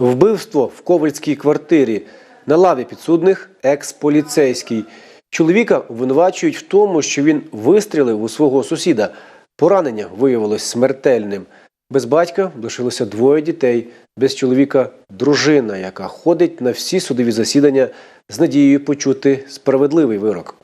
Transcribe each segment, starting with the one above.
Вбивство в ковальській квартирі. На лаві підсудних екс-поліцейський. Чоловіка обвинувачують в тому, що він вистрілив у свого сусіда. Поранення виявилось смертельним. Без батька лишилося двоє дітей, без чоловіка дружина, яка ходить на всі судові засідання з надією почути справедливий вирок.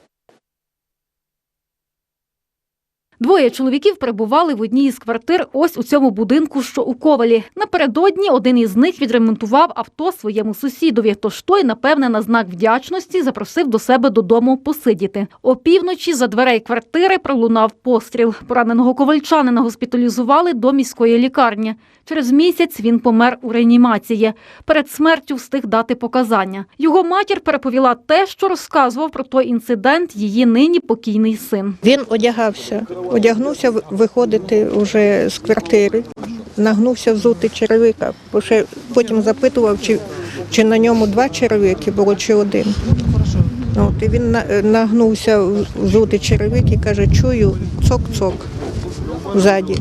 Двоє чоловіків перебували в одній із квартир ось у цьому будинку, що у Ковалі. Напередодні один із них відремонтував авто своєму сусідові, тож той, напевне, на знак вдячності запросив до себе додому посидіти. Опівночі за дверей квартири пролунав постріл. Пораненого ковальчанина госпіталізували до міської лікарні. Через місяць він помер у реанімації. Перед смертю встиг дати показання. Його матір переповіла те, що розказував про той інцидент її нині покійний син. Він одягався, одягнувся виходити вже з квартири, нагнувся взути черевика, бо ще потім запитував, чи, чи на ньому два черевики було, чи один. От, і він нагнувся взути черевик і каже, чую цок-цок ззаді.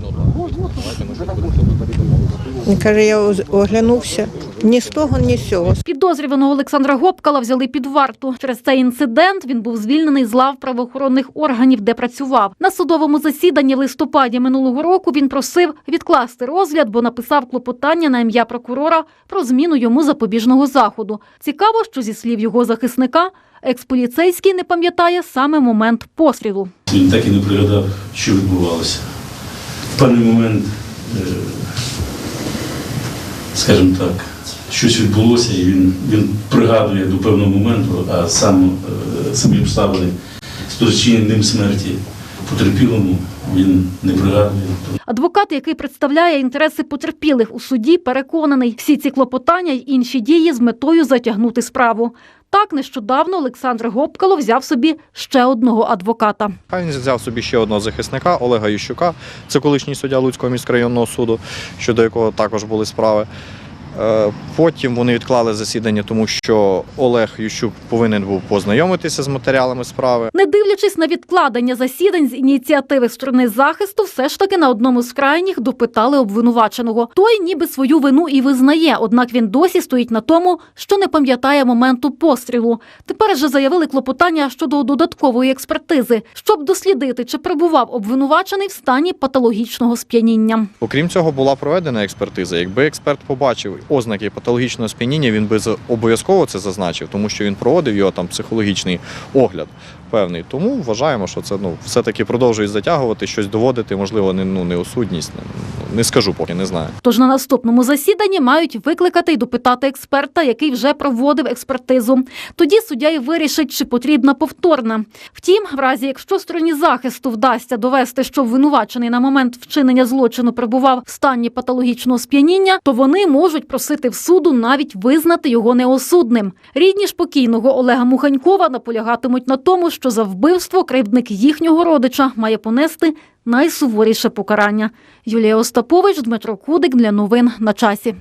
Він каже, я оглянувся ні з того, ні з цього. Підозрюваного Олександра Гопкала взяли під варту. Через цей інцидент він був звільнений з лав правоохоронних органів, де працював. На судовому засіданні в листопаді минулого року він просив відкласти розгляд, бо написав клопотання на ім'я прокурора про зміну йому запобіжного заходу. Цікаво, що зі слів його захисника, експоліцейський не пам'ятає саме момент пострілу. Він так і не пригадав, що відбувалося. В певний момент, е, скажімо так, щось відбулося, і він, він пригадує до певного моменту, а сам е, самі обставини спричинені ним смерті потерпілому він не пригадує. Адвокат, який представляє інтереси потерпілих у суді, переконаний, всі ці клопотання й інші дії з метою затягнути справу. Так, нещодавно Олександр Гопкало взяв собі ще одного адвоката. Він взяв собі ще одного захисника Олега Ющука, це колишній суддя Луцького міськрайонного суду, щодо якого також були справи. Е, Потім вони відклали засідання, тому що Олег Ющук повинен був познайомитися з матеріалами справи. Не дивлячись на відкладення засідань з ініціативи сторони захисту, все ж таки на одному з крайніх допитали обвинуваченого. Той ніби свою вину і визнає, однак він досі стоїть на тому, що не пам'ятає моменту пострілу. Тепер же заявили клопотання щодо додаткової експертизи, щоб дослідити, чи перебував обвинувачений в стані патологічного сп'яніння. Окрім цього, була проведена експертиза. Якби експерт побачив ознаки патологічного сп'яніння, він би обов'язково це зазначив, тому що він проводив його там психологічний огляд певний. Тому вважаємо, що це ну все-таки продовжують затягувати, щось доводити, можливо, не ну не осудність. Не, не скажу, поки не знаю. Тож на наступному засіданні мають викликати й допитати експерта, який вже проводив експертизу. Тоді суддя й вирішить, чи потрібна повторна. Втім, в разі якщо стороні захисту вдасться довести, що обвинувачений на момент вчинення злочину перебував в стані патологічного сп'яніння, то вони можуть просити в суду навіть визнати його неосудним. Рідні ж покійного Олега Муханькова наполягатимуть на тому, що за вбивство кривдник їхнього родича має понести найсуворіше покарання. Юлія Остапович, Дмитро Кудик для новин на часі.